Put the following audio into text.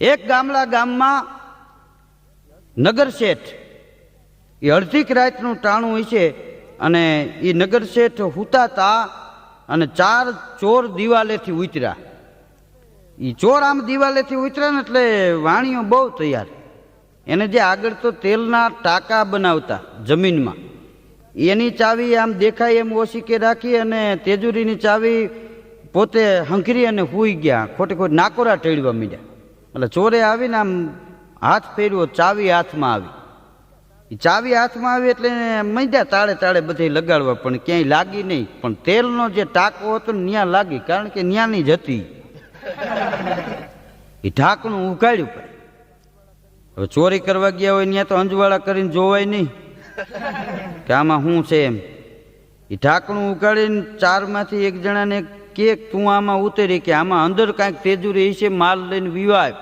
એક ગામડા ગામમાં નગર શેઠ. એ અડધીક રાતનું ટાણું હોય છે અને એ નગર શેઠ હુતાતા અને ચાર ચોર દિવાલેથી ઉતર્યા. એ ચોર આમ દિવાલેથી ઉતર્યા ને એટલે વાણીઓ બહુ તૈયાર. એને જે આગળ તો તેલના ટાંકા બનાવતા જમીનમાં. એની ચાવી આમ દેખાય એમ ઓશીકે રાખી અને તેજુરીની ચાવી પોતે હંકરી અને હુઈ ગયા. ખોટે ખોટ નાકોરા ટેળવા મીડ્યા. એટલે ચોરે આવીને આમ હાથ ફેર્યો, ચાવી હાથમાં આવી. એ ચાવી હાથમાં આવી એટલે મજા તાળે તાળે બધે લગાડવા, પણ ક્યાંય લાગી નહીં. પણ તેલનો જે ટાંકો હતો ને ન્યા લાગી, કારણ કે ન્યાની જ હતી. એ ઢાંકણું ઉગાડ્યું પડે. હવે ચોરી કરવા ગયા હોય ત્યાં તો અંજવાળા કરીને જોવાય નહીં. કે આમાં શું છે એમ. એ ઢાંકણું ઉગાડીને ચારમાંથી એક જણાને કે, તું આમાં ઉતરી કે, આમાં અંદર કાંઈક તેજુરી છે માલ લઈને વિવાય